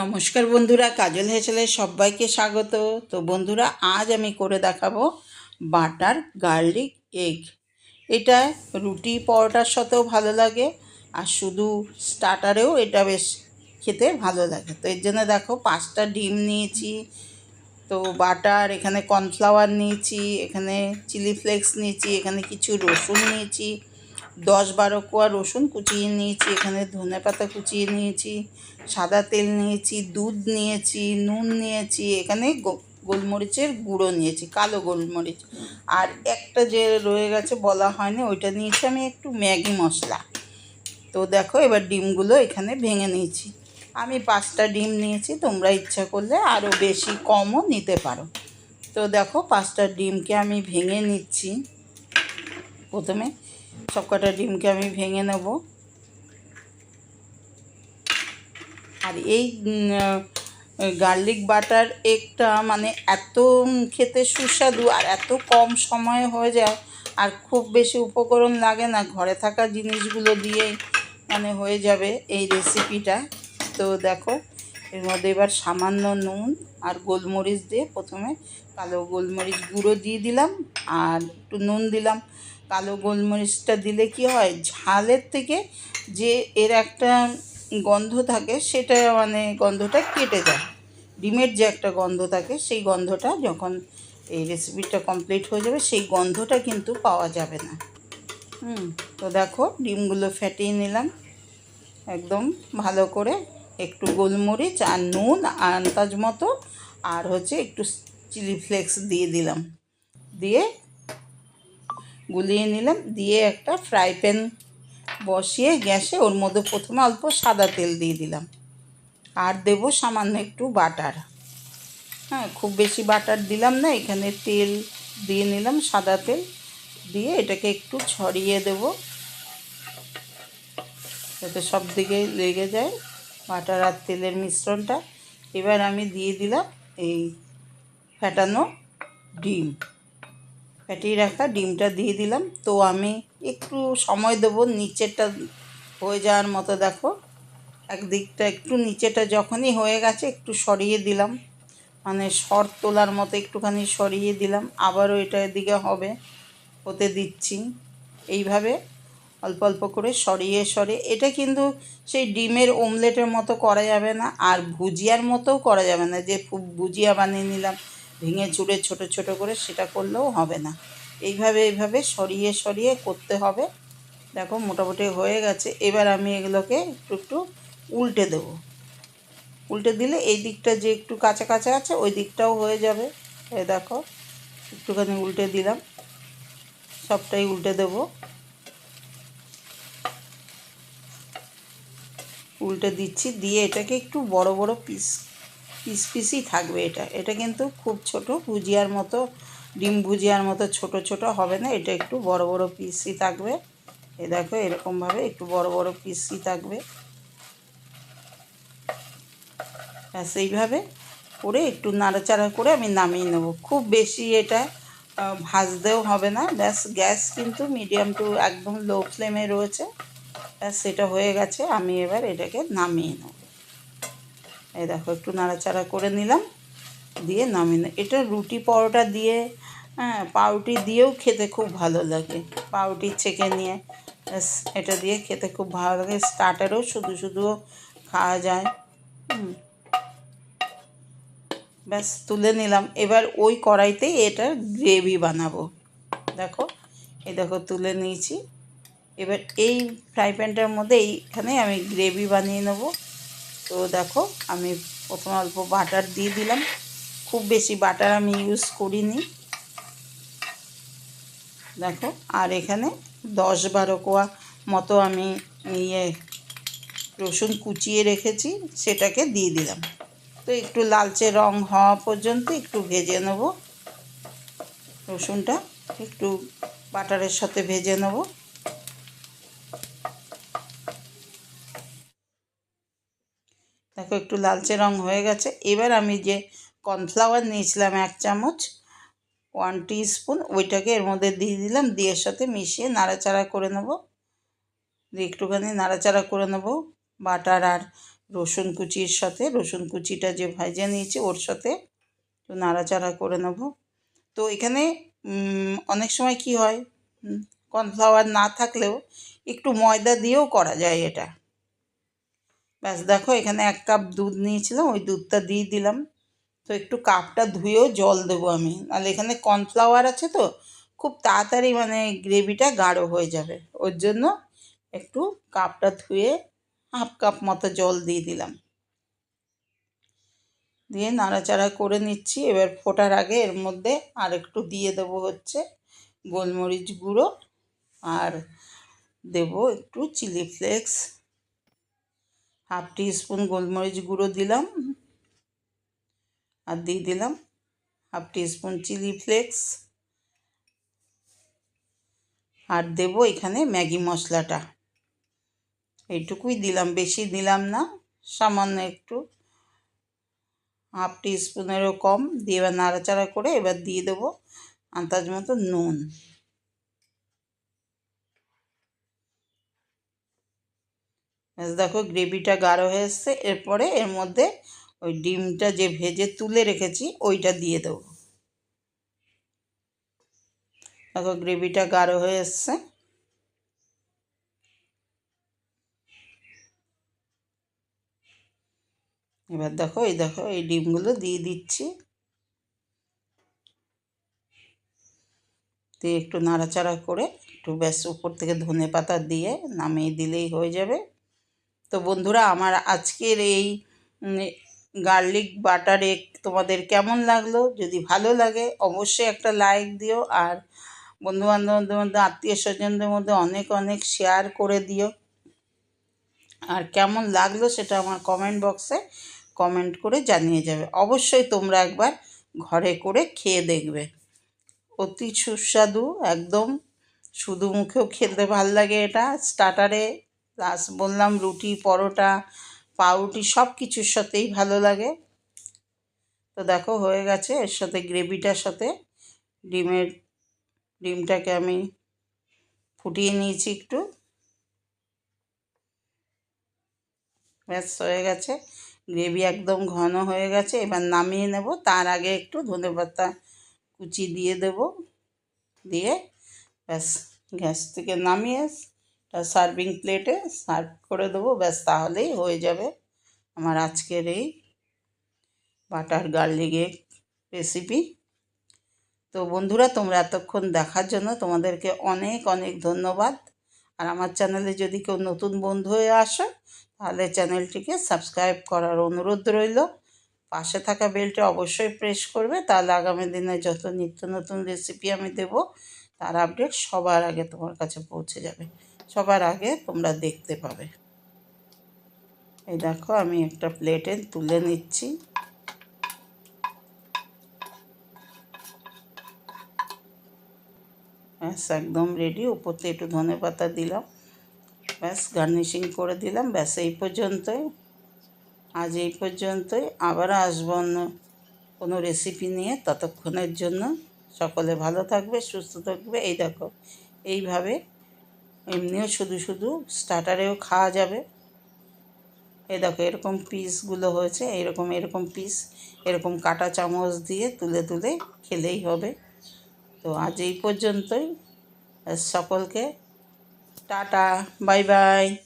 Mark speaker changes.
Speaker 1: নমস্কার বন্ধুরা, কাজল হেসেলের সবাইকে স্বাগত। তো বন্ধুরা, আজ আমি করে দেখাবো বাটার গার্লিক এগ। এটা রুটি পরোটার সাথেও ভালো লাগে, আর শুধু স্টার্টারেও এটা বেশ খেতে ভালো লাগে। তো এর জন্য দেখো, পাঁচটা ডিম নিয়েছি, তো বাটার, এখানে কর্নফ্লাওয়ার নিয়েছি, এখানে চিলি ফ্লেক্স নিয়েছি, এখানে কিছু রসুন নিয়েছি দশ বারো কোয়া রসুন কুচিয়ে নিয়েছি, এখানে ধনে পাতা কুচিয়ে নিয়েছি, সাদা তেল নিয়েছি, দুধ নিয়েছি, নুন নিয়েছি, এখানে গোলমরিচের গুঁড়ো নিয়েছি, কালো গোলমরিচ। আর একটা যে রয়ে গেছে বলা হয়নি, ওইটা নিয়েছি আমি একটু ম্যাগি মশলা। তো দেখো, এবার ডিমগুলো এখানে ভেঙে নিয়েছি। আমি পাঁচটা ডিম নিয়েছি, তোমরা ইচ্ছা করলে আরও বেশি কমও নিতে পারো। তো দেখো, পাঁচটা ডিমকে আমি ভেঙে নিচ্ছি প্রথমে। সবকটা ডিমকে আমি ভেঙে নেব। আর এই গার্লিক বাটার একটা মানে এত খেতে সুস্বাদু আর এত কম সময়ে হয়ে যায় আর খুব বেশি উপকরণ লাগে না, ঘরে থাকা জিনিসগুলো দিয়েই মানে হয়ে যাবে এই রেসিপিটা তো দেখো, এর মধ্যে এবার সামান্য নুন আর গোলমরিচ দিয়ে প্রথমে কালো গোলমরিচ গুঁড়ো দিয়ে দিলাম আর একটু নুন দিলাম। কালো গোলমরিচটা দিলে কি হয়? ঝালের থেকে যে এর একটা গন্ধ থাকে, সেটা মানে গন্ধটা কেটে যায়। ডিমের যে একটা গন্ধ থাকে, সেই গন্ধটা যখন এই রেসিপিটা কমপ্লিট হয়ে যাবে, সেই গন্ধটা কিন্তু পাওয়া যাবে না। হুম, তো দেখো, ডিমগুলো ফেটিয়ে নিলাম। একদম ভালো করে একটু গোলমরিচ আর নুন আন্দাজ মতো, আর হচ্ছে একটু চিলি ফ্লেক্স দিয়ে দিলাম। দিয়ে গুলিয়ে নিলাম, দিয়ে একটা ফ্রাই প্যান বসিয়ে গ্যাসে ওর মধ্যে প্রথমে অল্প সাদা তেল দিয়ে দিলাম। আর দেবো সামান্য একটু বাটার। হ্যাঁ খুব বেশি বাটার দিলাম না, এখানে তেল দিয়ে নিলাম সাদা তেল, দিয়ে এটাকে একটু ছড়িয়ে দেবো। যাতে সব দিকে লেগে যায় বাটার আর তেলের মিশ্রণটা। এবার আমি দিয়ে দিলাম এই ফ্যাটানো ডিম। ফ্যাটিয়ে রাখা ডিমটা দিয়ে দিলাম। তো আমি একটু সময় দেবো, নিচেরটা হয়ে যাওয়ার মতো দেখো। একদিকটা একটু নিচেটা যখনই হয়ে গেছে একটু সরিয়ে দিলাম। মানে সর তোলার মতো একটুখানি সরিয়ে দিলাম। আবারও এটা এদিকে হবে, হতে দিচ্ছি। এইভাবে অল্প অল্প করে সরিয়ে সরিয়ে, এটা কিন্তু সেই ডিমের ওমলেটের মতো করা যাবে না, আর ভুজিয়ার মতোও করা যাবে না। যে ভুজিয়া বানিয়ে নিলাম ভেঙে চুড়ে ছোট ছোট করে সেটা করলেও হবে না। এইভাবে এইভাবে সরিয়ে সরিয়ে করতে হবে। দেখো মোটামুটি হয়ে গেছে। এবার আমি এগুলোকে একটু একটু উল্টে দেবো। উল্টে দিলে এই দিকটা যে একটু কাঁচা কাঁচা আছে, ওই দিকটাও হয়ে যাবে। এই দেখো, একটুখানি উল্টে দিলাম। সবটাই উল্টে দেবো। উল্টে দিচ্ছি, দিয়ে এটাকে একটু বড় বড় পিস পিস পিসই থাকবে এটা। এটা কিন্তু খুব ছোট, ভুজিয়ার মতো, ডিম ভুজিয়ার মতো ছোট ছোট হবে না। এটা একটু বড় বড় পিসই থাকবে। এ দেখো, এরকমভাবে একটু বড় বড় পিসই থাকবে। ব্যাস, এইভাবে করে একটু নাড়াচাড়া করে আমি নামিয়ে নেব। খুব বেশি এটা ভাজতেও হবে না। ব্যাস, গ্যাস কিন্তু মিডিয়াম টু একদম লো ফ্লেমে রয়েছে। ব্যাস, সেটা হয়ে গেছে। আমি এবার এটাকে নামিয়ে নেব। এই দেখো, একটু নাড়াচাড়া করে নিলাম, দিয়ে নামিয়ে এটা রুটি পরোটা দিয়ে হ্যাঁ পাউরুটি দিয়েও খেতে খুব ভালো লাগে। পাউরুটি ছেঁকে নিয়ে এটা দিয়ে খেতে খুব ভালো লাগে। স্টার্টারও শুধু শুধুও খাওয়া যায়। ব্যাস, তুলে নিলাম। এবার ওই কড়াইতেই এটার গ্রেভি বানাবো। দেখো, এই দেখো, তুলে নিয়েছি। এবার এই ফ্রাই প্যানটার মধ্যে এইখানে আমি গ্রেভি বানিয়ে নেব। তো দেখো, আমি প্রথমে অল্প বাটার দিয়ে দিলাম। খুব বেশি বাটার আমি ইউজ করিনি। দেখো, আর এখানে দশ বারো কোয়া মতো আমি ইয়ে রসুন কুচিয়ে রেখেছি, সেটাকে দিয়ে দিলাম। তো একটু লালচে রং হওয়া পর্যন্ত একটু ভেজে নেব। রসুনটা একটু বাটারের সাথে ভেজে নেব। দেখো একটু লালচে রং হয়ে গেছে। এবার আমি যে কর্নফ্লাওয়ার নিয়েছিলাম এক চামচ ওয়ান স্পুন ওইটাকে এর মধ্যে দিয়ে দিলাম, দিয়ে সাথে মিশিয়ে নাড়াচাড়া করে নেব। দিয়ে একটুখানি নাড়াচাড়া করে নেব। বাটার আর রসুন কুচির সাথে, রসুন কুচিটা যে ভাজে নিয়েছি ওর সাথে একটু নাড়াচাড়া করে নেব। তো এখানে অনেক সময় কি হয় কর্নফ্লাওয়ার না থাকলেও একটু ময়দা দিয়েও করা যায় এটা। ব্যাস, দেখো এখানে এক কাপ দুধ নিয়েছিলাম, ওই দুধটা দিয়ে দিলাম। তো একটু কাপটা ধুয়েও জল দেবো আমি। নাহলে এখানে কর্নফ্লাওয়ার আছে তো, খুব তাড়াতাড়ি মানে গ্রেভিটা গাঢ় হয়ে যাবে। ওর জন্য একটু কাপটা ধুয়ে হাফ কাপ মতো জল দিয়ে দিলাম। দিয়ে নাড়াচাড়া করে নিচ্ছি। এবার ফোটার আগে এর মধ্যে আর একটু দিয়ে দেবো হচ্ছে গোলমরিচ গুঁড়ো, আর দেবো একটু chilli flakes half teaspoon গোলমরিচ গুঁড়ো দিলাম, আর দিয়ে দিলাম half teaspoon chilli flakes, আর দেবো এখানে ম্যাগি মশলাটা। এইটুকুই দিলাম, বেশি দিলাম না, সামান্য একটু। হাফ টি স্পুনেরও কম, দিয়ে এবার নাড়াচাড়া করে এবার দিয়ে দেবো আন্দাজ মতো নুন। দেখো গ্রেভিটা গাঢ় হয়ে এসছে। এরপরে এর মধ্যে ওই ডিমটা যে ভেজে তুলে রেখেছি, ওইটা দিয়ে দেবো। দেখো গ্রেভিটা গাঢ় হয়ে এসছে। এবার দেখো, এই দেখো, এই ডিমগুলো দিয়ে দিচ্ছি। দিয়ে একটু নাড়াচাড়া করে, একটু ব্যাস উপর থেকে ধনে পাতা দিয়ে নামিয়ে দিলেই হয়ে যাবে। তো বন্ধুরা, আমার আজকের এই গার্লিক বাটার এগ তোমাদের কেমন লাগল? যদি ভালো লাগে, অবশ্যই একটা লাইক দিও আর বন্ধুবান্ধবদের মধ্যে আত্মীয় স্বজনদের মধ্যে অনেক অনেক শেয়ার করে দিও। আর কেমন লাগল সেটা আমার কমেন্ট বক্সে কমেন্ট করে জানিয়ে যাবে। অবশ্যই তোমরা একবার ঘরে করে খেয়ে দেখবে। অতি সুস্বাদু, একদম শুধু মুখেও খেতে ভালো লাগে এটা স্টার্টারে প্লাস বললাম রুটি, পরোটা, পাউরুটি সব কিছুর সাথেই ভালো লাগে। তো দেখো হয়ে গেছে, এর সাথে গ্রেভিটার সাথে ডিমের, ডিমটাকে আমি ফুটিয়ে নিয়েছি একটু। ব্যাস, হয়ে গেছে। গ্রেভি একদম ঘন হয়ে গেছে, এবার নামিয়ে নেব। তার আগে একটু ধনে পাতা কুচি দিয়ে দেব। দিয়ে ব্যাস, গ্যাস থেকে নামিয়ে সার্ভিং প্লেটে সার্ভ করে দেবো, ব্যাস তাহলেই হয়ে যাবে আমার আজকের এই বাটার গার্লিক এগ রেসিপি তো বন্ধুরা, তোমরা এতক্ষণ দেখার জন্য তোমাদেরকে অনেক অনেক ধন্যবাদ। আর আমার চ্যানেলে যদি কেউ নতুন বন্ধু হয়ে আসো, তাহলে চ্যানেলটিকে সাবস্ক্রাইব করার অনুরোধ রইল। পাশে থাকা বেলটা অবশ্যই প্রেস করবে, তাহলে আগামী দিনে যত নিত্য নতুন রেসিপি আমি দেব, তার আপডেট সবার আগে তোমার কাছে পৌঁছে যাবে। সবার আগে তোমরা দেখতে পাবে। এই দেখো, আমি একটা প্লেটে তুলে নিচ্ছি। ব্যাস, একদম রেডি উপরতে একটু ধনে পাতা দিলাম। ব্যাস গার্নিশিং করে দিলাম। ব্যাস, এই পর্যন্তই। আজ এই পর্যন্তই। আবার আসব অন্য কোনো রেসিপি নিয়ে ততক্ষণের জন্য। সকলে ভালো থাকবে, সুস্থ থাকবে। এই দেখো, এইভাবে এমনিও শুধু শুধু স্টার্টারেও খাওয়া যাবে। এ দেখো, এরকম পিসগুলো হয়েছে, এরকম এরকম পিস, এরকম কাটা চামচ দিয়ে তুলে তুলে খেলেই হবে। তো আজ এই পর্যন্তই। সকলকে টাটা, বাই বাই।